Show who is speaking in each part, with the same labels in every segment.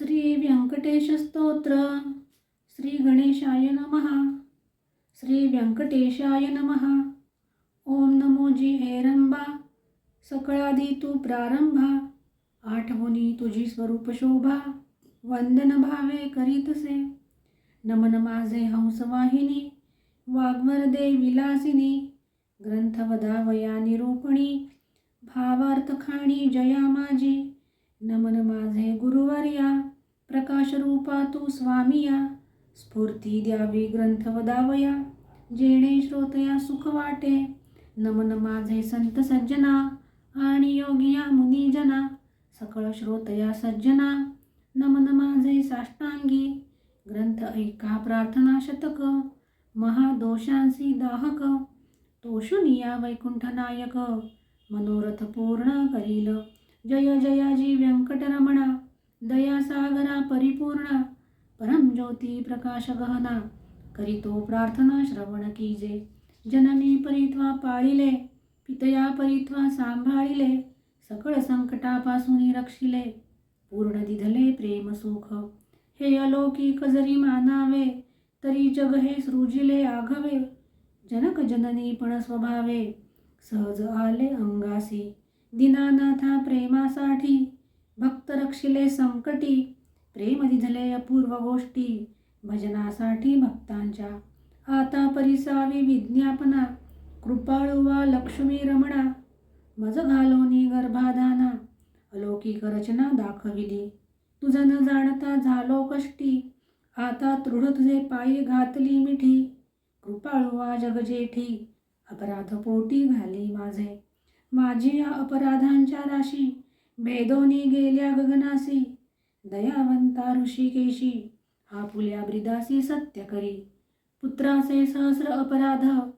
Speaker 1: श्री व्यंकटेश स्तोत्र श्री गणेशाय नमः श्री व्यंकटेशाय नमः। ओम नमो जी हेरंबा सकळादी तू प्रारंभा। आठवणी तुझी स्वरूप शोभा। वंदन भावे करीतसे। नमन माझे हंसवाहिनी। वाग्वरदे विलासिनी। ग्रंथवदावया निरूपणी। भावार्थखाणी जया माझी नमन माझे गुरुवर्या। प्रकाशरूपा तू स्वामिया स्फूर्ती द्यावी ग्रंथ वदावया जेणे श्रोतया सुख वाटे नमन माझे संत सज्जना आणि योगिया मुनिजना सकळ श्रोतया सज्जना नमन माझे साष्टांगी ग्रंथ ऐका प्रार्थना शतक महादोषांसी दाहक तोषुनिया वैकुंठ नायक मनोरथ पूर्ण करील जय जयाजी व्यंकटरमणा. दया सागरा परम परमज्योती प्रकाश गहना करीतो प्रार्थना श्रवण कीजे। जननी परित्वा पाळिले पितया परित्वा सांभाळिले सकळ संकटापासून रक्षिले पूर्ण दिधले प्रेम सुख। हे अलौकिक जरी मानावे तरी जग हे सृजिले आघवे। जनक जननी पण स्वभावे सहज आले अंगासी। दिनानाथा प्रेमासाठी भक्त रक्षिले संकटी प्रेमदिधले अपूर्व गोष्टी भजनासाठी भक्तांच्या. आता परिसावी विज्ञापना कृपाळुवा लक्ष्मी रमणा मज घालोनी गर्भाधाना अलौकिक रचना दाखविली. तुझं न जाणता झालो कष्टी आता दृढ तुझे पायी घातली मिठी. कृपाळुवा जगजेठी अपराधपोटी घाली माझे. माझी या अपराधांच्या राशी भेदोनी गेल्या गगनासी दयावंता ऋषिकेशी आपुल्या ब्रिदासी सत्य करी. पुत्राचे सहस्र अपराध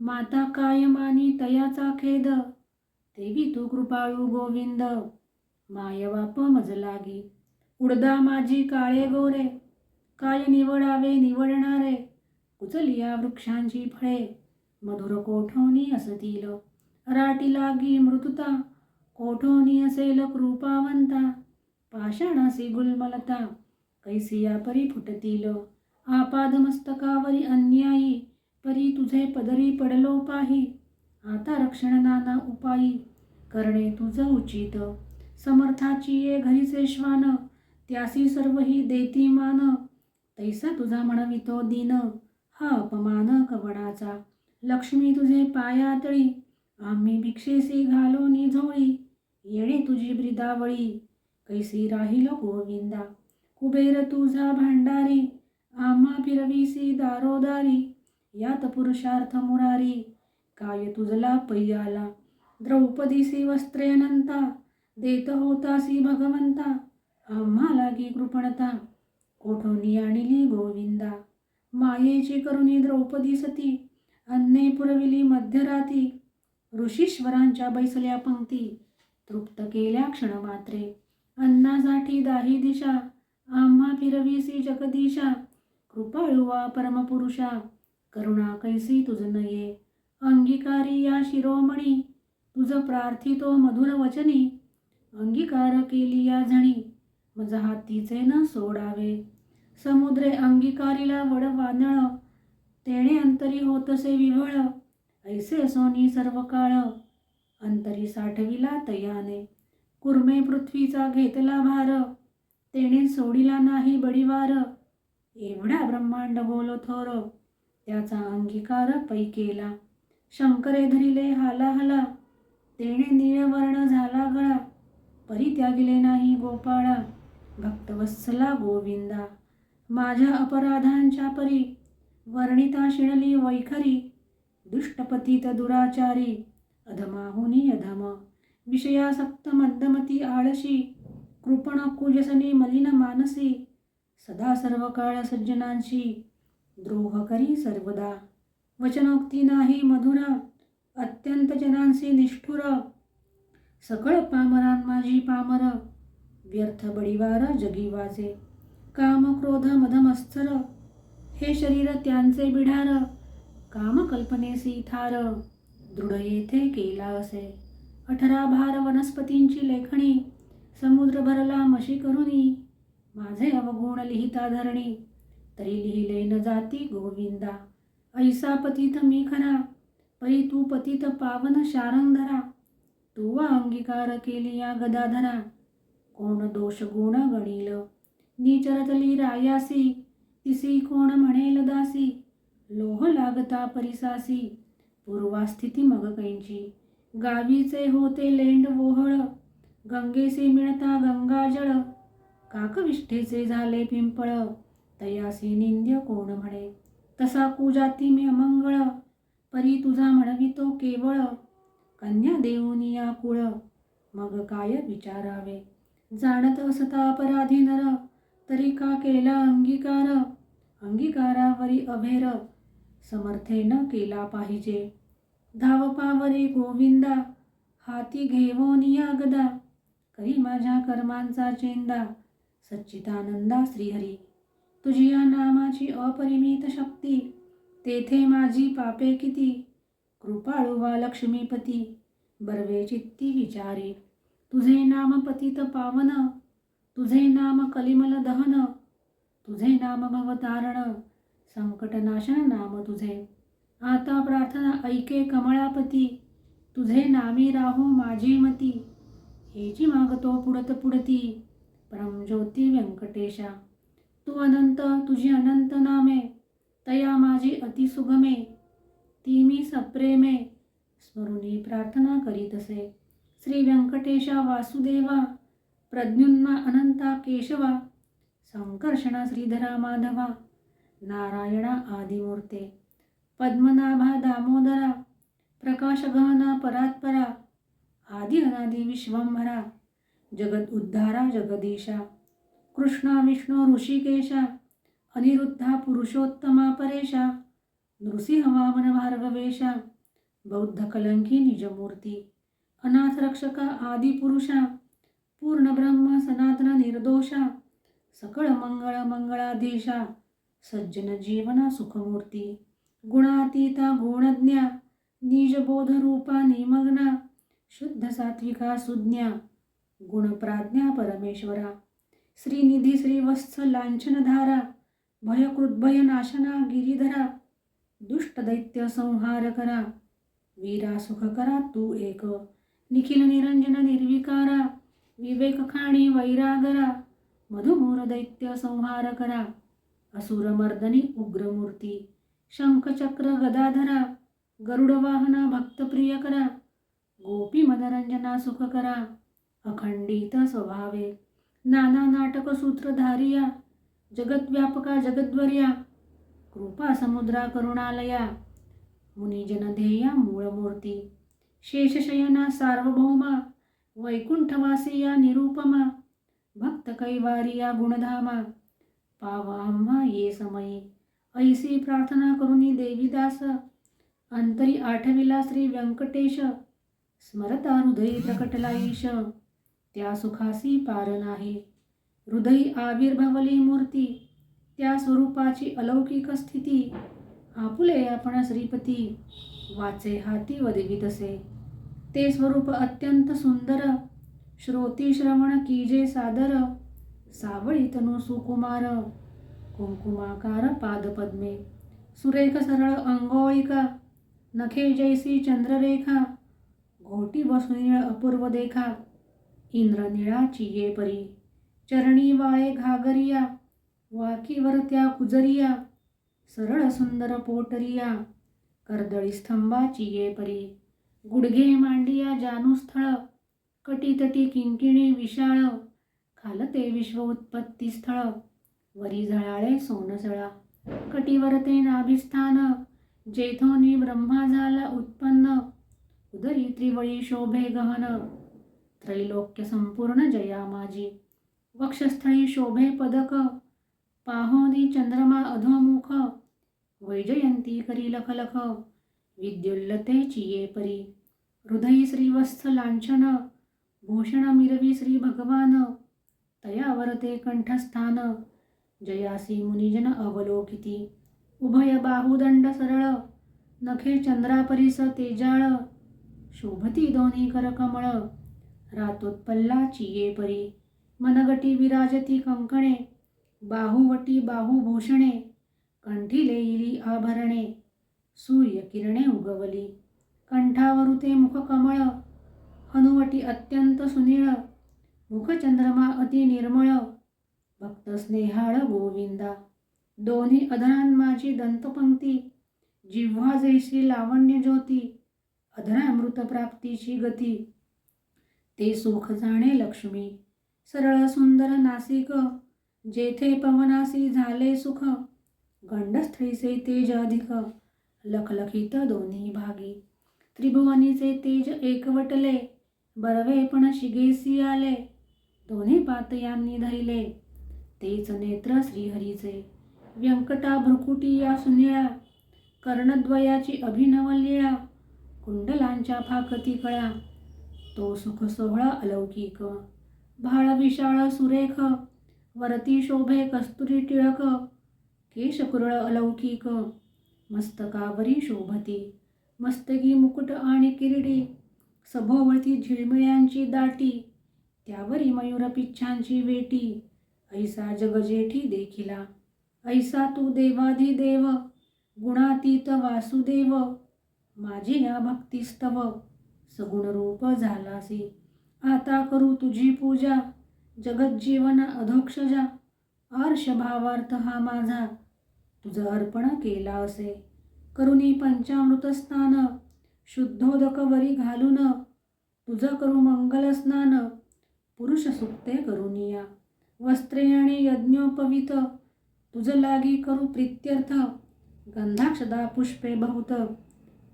Speaker 1: माता कायमानी तयाचा खेद. तेवी तू कृपाळू गोविंद मायवाप मज लागी. उडदा माझी काळे गोरे काय निवडावे निवडणारे कुचलिया वृक्षांची फळे. मधुर कोठवणी असतील राटी लागी मृतुता कोठोनी असेल कृपावंता पाषाणासी गुलमलता कैसिया परी फुटतील आपाद मस्तकावरी अन्यायी परी तुझे पदरी पडलो पाही आता रक्षण नाना उपायी करणे तुझ उचित समर्थाची ये घरीचे श्वान त्यासी सर्व ही देती मान तैसा तुझा म्हणवितो दिन हा अपमान कवडाचा लक्ष्मी तुझे पायातळी आम्ही भिक्षेसी घालो निझोळी येणे तुझी ब्रिदावळी कैसी राहिलो गोविंदा. कुबेर तुझा भांडारी. आम्हा फिरवीसी दारोदारी. यात पुरुषार्थ मुरारी. काय तुझला पैयाला. द्रौपदीसी वस्त्रे अनंता. देत होतासी भगवंता. आम्हा लागी कृपणता. कोठोनी आणली गोविंदा. मायेची करुणी द्रौपदी सती. अन्ने पुरविली मध्यराती. ऋषीश्वरांच्या बैसल्या पंक्ती. तृप्त केल्या क्षणमात्रे. अन्नासाठी दाही दिशा आम्हा फिरवीसी जगदीशा कृपाळुवा परमपुरुषा करुणा कैसी तुझ नये. अंगीकारी या शिरोमणी तुझ प्रार्थितो मधुर वचनी अंगीकार केली या झणी मज हातीचे न सोडावे. समुद्रे अंगीकारीला वड वानळ तेणे अंतरी होतसे विवळ ऐसे सोनी सर्व काळ अंतरी साठविला तयाने. कुर्मे पृथ्वीचा घेतला भार. तेने सोडिला नाही बडीवार. एवढा ब्रह्मांड बोलो थोर. त्याचा अंगीकार पै केला. शंकरे धरिले हाला हाला तेने निळवर्ण झाला गळा. परित्यागिले नाही गोपाळा. भक्तवत्सला गोविंदा. माझ्या अपराधांच्या परी. वर्णिता शिणली वैखरी. दुष्टपतीत दुराचारी. अधमाहुनी अधम। विषयासक्त मंदमती आळशी। कृपण कुजसनी मलिन मानसी। सदा सर्व काळ सज्जनांशी। द्रोह करी सर्वदा। वचनोक्ती नाही मधुर। अत्यंत जनांसी निष्ठुर। सकळ पामरान माझी पामर। व्यर्थ बडिवार जगी वाजे। काम क्रोध मधमस्थर हे शरीर त्यांचे बिढार। काम कल्पनेसी थार। दृढ येथे केला असे. अठरा भार वनस्पतींची लेखणी समुद्र भरला मशी करुनी माझे अवगुण लिहिता धरणी तरी लिहिले न जाती गोविंदा. ऐसा पतित मी खरा परी तू पतित पावन शारंगधरा तू वा अंगीकार केली या गदाधरा कोण दोष गुण गणील? नीचरतली रायासी तिसी कोण म्हणेल दासी? लोह लागता परिसासी पूर्वास्थिती मग कैंची. गावीचे होते लेंड वोहळ गंगेसी मिळता गंगाजळ काकविष्ठेचे झाले पिंपळ तयासी निंद्य कोण म्हणे? तसा कुजाती मी अमंगळ परी तुझा म्हणवितो केवळ. कन्या देऊनी या कुळ. मग काय विचारावे? जाणत असता अपराधी नर. तरी का केला अंगीकार? अंगीकारावरी अभेर. समर्थेनं केला पाहिजे. धावपावरी गोविंदा हाती घेवोनिया गदा करी माझ्या कर्मांचा चेंदा सच्चिदानंदा श्रीहरी तुझी या नामाची अपरिमित शक्ती तेथे माझी पापे किती? कृपाळू वा लक्ष्मीपती बर्वे चित्ती विचारी. तुझे नाम पतित पावन तुझे नाम कलिमल दहन तुझे नाम भवतारण. संकटनाशन नाम तुझे. आता प्रार्थना ऐके कमळापती. तुझे नामी राहो माझी मती. हेची मागतो पुढत पुढती. परमज्योती व्यंकटेशा. तू अनंत तुझी अनंत नामे. तया माझी अतिसुगमे ती मी सप्रेमे. स्मरुणी प्रार्थना करीत असे. श्री व्यंकटेशा वासुदेवा. प्रद्युन्ना अनंता केशवा. संकर्षणा श्रीधरा माधवा. नारायणा आदिमूर्ते. पद्मनाभा दामोदरा प्रकाशगहना परात्परा आदि अनादि विश्वंभरा जगद उद्धारा जगदीशा कृष्णा विष्णू ऋषिकेशा अनिरुद्धा पुरुषोत्तमा परेशा नृसिंहवामन भार्गवेशा बौद्ध कलंकी निजमूर्ती अनाथरक्षका आदिपुरुषा पूर्णब्रह्म सनातन निर्दोषा सकळ मंगळ मंगळाधीशा सज्जन जीवना सुखमूर्ती गुणातीता गुणज्ञा निजबोध रूपा निमग्ना शुद्ध सात्विका सुज्ञा गुणप्राज्ञा परमेश्वरा श्रीनिधी श्रीवत्स लांछनधारा भयकृद्भयनाशना गिरीधरा दुष्ट दैत्य संहार करा वीरा सुख करा तू एक निखिल निरंजन निर्विकारा विवेक खाणी वैरागरा मधुमूर दैत्य संहार करा असुरमर्दनी उग्रमूर्ती. शंखचक्र गदाधरा गरुडवाहना भक्तप्रिय करा गोपी मनरंजना सुख करा अखंडित स्वभावे. नाना नाटक सूत्रधारिया जगद्व्यापका जगद्वर्या कृपा समुद्रा करुणालया मुनिजन ध्येया मूळमूर्ती. शेषशयना सार्वभौमा वैकुंठवासी या निरूपमा भक्त कैवारिया गुणधामा पावाम्हा ये समयी. ऐसी प्रार्थना करुनी देवीदास. अंतरी आठविला श्री व्यंकटेश. स्मरता हृदयी प्रकटलाईश. त्या सुखासी पार नाही. हृदयी आविर्भवली मूर्ती. त्या स्वरूपाची अलौकिक स्थिती. आपुले आपण श्रीपती. वाचे हाती वदवी तसे ते स्वरूप अत्यंत सुंदर. श्रोती श्रवण कीजे सादर. सावळी तनु सुकुमार कुंकुमाकार पादपद्मे सुरेख सरळ अंगोळिका नखे जैसी चंद्ररेखा घोटी वसुनिळ अपूर्व देखा इंद्रनिळा चिये परी चरणी वाळे घागरिया वाकीवर त्या कुजरिया सरळ सुंदर पोटरिया कर्दळी स्तंभाची ये परी गुडघे मांडिया जानुस्थळ कटीतटी किंकिणी विशाळ ते विश्व उत्पत्ती स्थळ. वरी झळाळे सोनसळा. कटीवर ते नाभिस्थान. जेथोनी ब्रह्मा झाला उत्पन्न. उदरी त्रिवळी शोभे गहन. त्रैलोक्य संपूर्ण जया माझी वक्षस्थळी शोभे पदक. पाहोनी चंद्रमा अधोमुख. वैजयंती करी लखलख. विद्युल्लते चिये परी. हृदयी श्रीवस्थ लांछन. भूषण मिरवी श्री भगवान. तयावरते कंठस्थान। जयासी मुनिजन अवलोकिती। उभय बाहुदंड सरळ। नखे चंद्रापरीस तेजाळ। शोभती दोन्ही करकमळ। रातोत्पल्ला चिये परी मनगटी विराजती कंकणे। बाहुवटी बाहुभूषणे। कंठी लेईली आभरणे। सूर्यकिरणे उगवली। कंठावरुते मुखकमळ। हनुवटी अत्यंत सुनीळ। मुखचंद्रमा अति निर्मळ भक्त स्नेहाळ गोविंदा. दोन्ही अधरान माझी दंतपंक्ती जिव्हा जैसी लावण्य ज्योती अधरामृतप्राप्तीची गती. ते सुख जाणे लक्ष्मी सरळ सुंदर नासिक जेथे पवनासी झाले सुख गंडस्थळीचे तेज अधिक लखलखित दोन्ही भागी. त्रिभुवनीचे तेज एकवटले बरवे पण शिगेसी आले. दोन्ही पात यांनी धरिले. तेच नेत्र श्रीहरीचे. व्यंकटा भ्रुकुटी या सुनिळा कर्णद्वयाची अभिनवल्या कुंडलांच्या फाकती कळा. तो सुख सोहळा अलौकिक. भाळ विशाळ सुरेख. वरती शोभे कस्तुरी टिळक. केशकुरळ अलौकिक. मस्तकावरी शोभती. मस्तकी मुकुट आणि किरीडी सभोवती झिळमिळ्यांची दाटी. त्यावरी मयूरपिच्छांची वेटी. ऐसा जगजेठी देखिला. ऐसा तू देवाधिदेव. गुणातीत वासुदेव. माझी या भक्तिस्तव. सगुण रूप झालासी. आता करू तुझी पूजा. जगज्जीवन अधोक्षजा. आर्ष भावार्थ हा माझा. तुझं अर्पण केला असे करुणी पंचामृत स्नान. शुद्धोदक वरी घालून. तुझं करू मंगलस्नान पुरुषसुक्ते पुरुष करुनिया। वस्त्रे आणि यज्ञोपवित। तुझ लागी करू प्रित्यर्थ। गंधाक्षदा पुष्पे बहुत।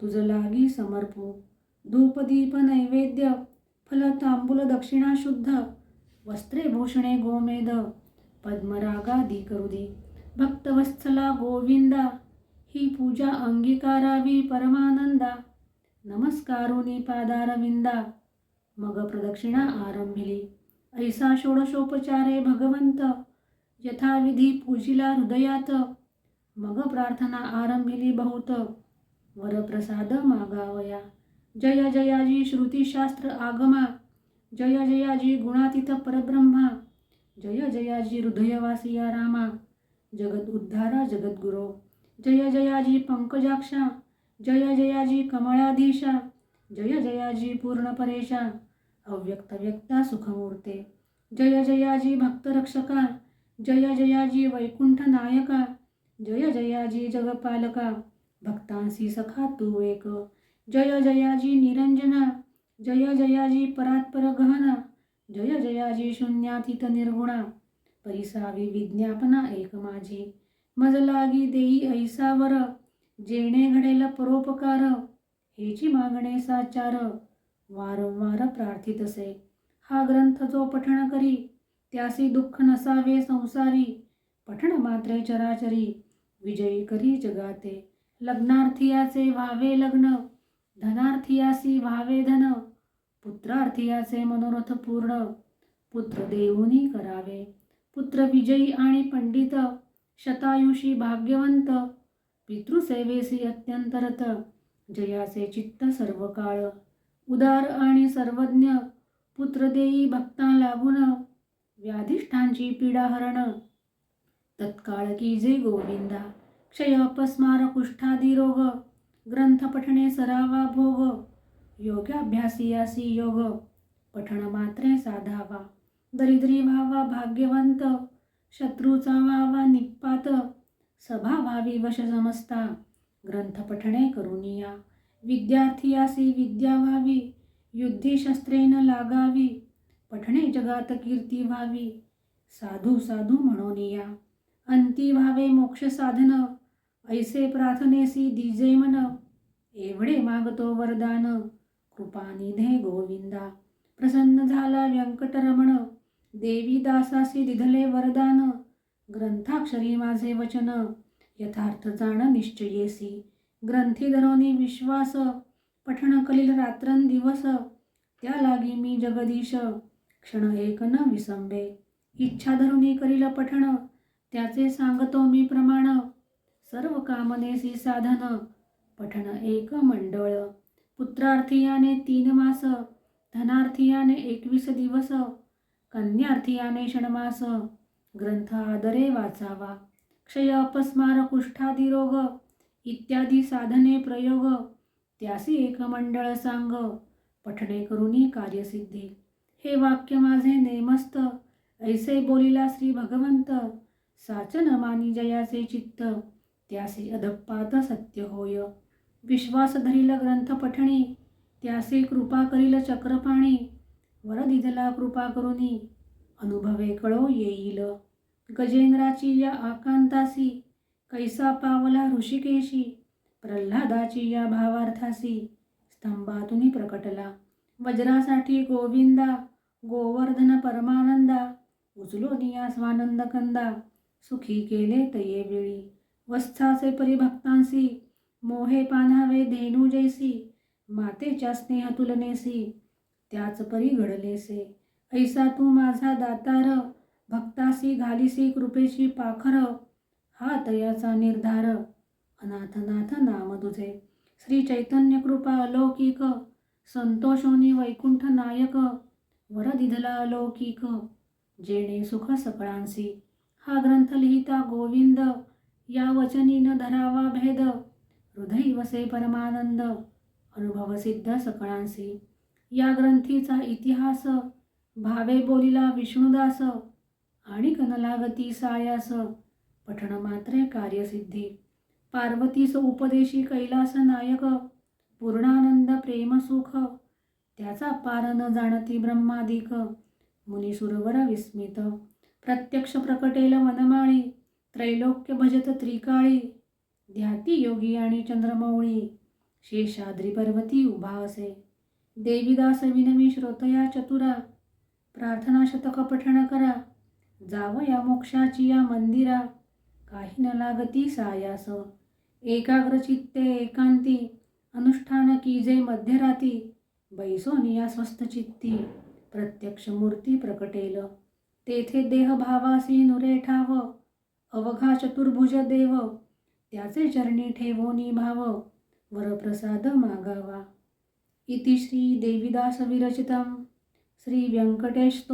Speaker 1: तुझ लागी समर्पू। धूपदीप नैवेद्य। फल तांबूल दक्षिणा शुद्ध। वस्त्रे भूषणे गोमेद। पद्मरागादी करुदी भक्तवत्सला गोविंदा। ही पूजा अंगीकारावी परमानंदा। नमस्कारुनी पादारविंदा। मग प्रदक्षिणा आरंभिली. ऐसा षोडशोपचारे भगवंत यथाविधी पूजिला हृदयात. मग प्रार्थना आरंभिली बहुत. वरप्रसाद मागावया. जय जयाजी श्रुतिशास्त्र आगमा. जय जयाजी गुणातीत परब्रह्मा. जय जयाजी हृदयवासिया रामा. जगत उद्धारा जगद्गुरो जय जयाजी पंकजाक्षा. जय जयाजी कमळाधीशा. जय जयाजी पूर्णपरेशा अव्यक्त व्यक्ता सुखमूर्ते जय जयाजी भक्तरक्षका जय जयाजी वैकुंठ नायका. जय जयाजी जगपालका. भक्तांसी सखा तू एक. जय जयाजी निरंजना. जय जयाजी परात्पर गहना जय जयाजी शून्यातीत निर्गुणा. परिसावी विज्ञापना एक माझी. मज लागी देई ऐसावर. जेणे घडेल परोपकार. हेची मागणे साचार. वारंवार प्रार्थितसे हा ग्रंथ जो पठण करी त्यासी दुःख नसावे संसारी. पठण मात्रे चराचरी विजयी करी जगाते. लग्नार्थियाचे व्हावे लग्न धनार्थियासी व्हावे धन. पुत्रार्थियाचे मनोरथ पूर्ण पुत्र देऊनी करावे. पुत्र विजयी आणि पंडित शतायुषी भाग्यवंत. पितृसेवेसी अत्यंतरत जयाचे चित्त सर्व काळ उदार आणि सर्वज्ञ पुत्रदेयी भक्तां भक्ता लागून व्याधिष्ठांची पीडा हरण. तत्काळ की जे गोविंदा क्षय अपस्मार कुष्ठादी रोग ग्रंथ पठणे सरावा भोग योगाभ्यासियासी योग पठण मात्रे साधावा. दरिद्री व्हावा भाग्यवंत शत्रूचा व्हावा निपात सभा व्हावी वश समजता ग्रंथ पठणे करुनिया. विद्यार्थियासी विद्या व्हावी युद्धीशस्त्रेन लागावी पठणे जगात कीर्ती व्हावी. साधू साधू म्हणून या. अंती व्हावे मोक्ष साधन ऐसे प्रार्थनेसी दिजे मन एवढे मागतो वरदान कृपानिधे गोविंदा. प्रसन्न झाला व्यंकटरमण देवी दासासी दिधले वरदान. ग्रंथाक्षरी माझे वचन यथार्थ जाण निश्चयेसी ग्रंथी धरोनी विश्वास पठण कलील रात्रन दिवस त्या लागी मी जगदीश क्षण एक न विसंबे. इच्छा धरुनी करील पठण त्याचे सांगतो मी प्रमाण. सर्व कामनेसी साधन पठण एक मंडळ. पुत्रार्थियाने तीन मास धनार्थियाने एकवीस दिवस कन्यार्थियाने षण्मास. ग्रंथ आदरे वाचावा. क्षय अपस्मार कुष्ठादिरोग इत्यादी साधने प्रयोग त्यासी एक मंडळ सांग पठणे करुणी कार्यसिद्धी. हे वाक्य माझे नेमस्त ऐसे बोलिला श्री भगवंत साचन मानी जयाचे चित्त त्यासे अधप्पात सत्य होय. विश्वास धरील ग्रंथ पठणी त्यासे कृपा करील चक्रपाणी वरदिदला कृपा करुनी अनुभवे कळो येईल. गजेंद्राची या आकांतासी कैसा पावला ऋषिकेशी? प्रल्हादाची या भावार्थासी. स्तंभातून प्रकटला. वज्रासाठी गोविंदा गोवर्धन परमानंदा उचलो निया स्वानंद कंदा सुखी केले तये वेळी. वस्थाचे परिभक्तांसी. मोहे पान्हावे धेनू जैसी मातेच्या स्नेह तुलनेसी. त्याच परी घडलेसे. ऐसा तू माझा दातार. भक्तासी घालीसी कृपेशी पाखर. हा तयाचा निर्धार. अनाथनाथ नाम तुझे श्री चैतन्य कृपा अलौकिक. संतोषोनी वैकुंठ नायक. वरदिधला अलौकिक. जेणे सुख सकळांसी. हा ग्रंथ लिहिता गोविंद. या वचनी न धरावा भेद. हृदय वसे परमानंद. अनुभव सिद्ध सकळांसी. या ग्रंथीचा इतिहास. भावे बोलिला विष्णुदास. आणि कनलागती सायास. पठण मात्रे कार्यसिद्धी. पार्वतीस उपदेशी कैलास नायक. पूर्णानंद प्रेमसुख त्याचा पार न जाणती ब्रह्मादिक. मुनिसुरवर विस्मित. प्रत्यक्ष प्रकटेल वनमाळी. त्रैलोक्य भजत त्रिकाळी. ध्याती योगी आणि चंद्रमौळी. शेषाद्री पर्वती उभा असे. देवीदास विनमी श्रोतया चतुरा. प्रार्थना शतक पठण करा. जाव या मोक्षाची या मंदिरा. काही न लागती सायास. एकाग्रचित्ते एकांती अनुष्ठान कीजे मध्यराती बैसोनिया स्वस्थ चित्ती प्रत्यक्ष मूर्ती प्रकटेल. तेथे देहभावासी नुरेठाव नुरे ठाव अवघा चतुर्भुज देव त्याचे चरणी ठेवोनी भाव वरप्रसाद मागावा. इति श्री देविदास विरचितं श्री व्यंकटेश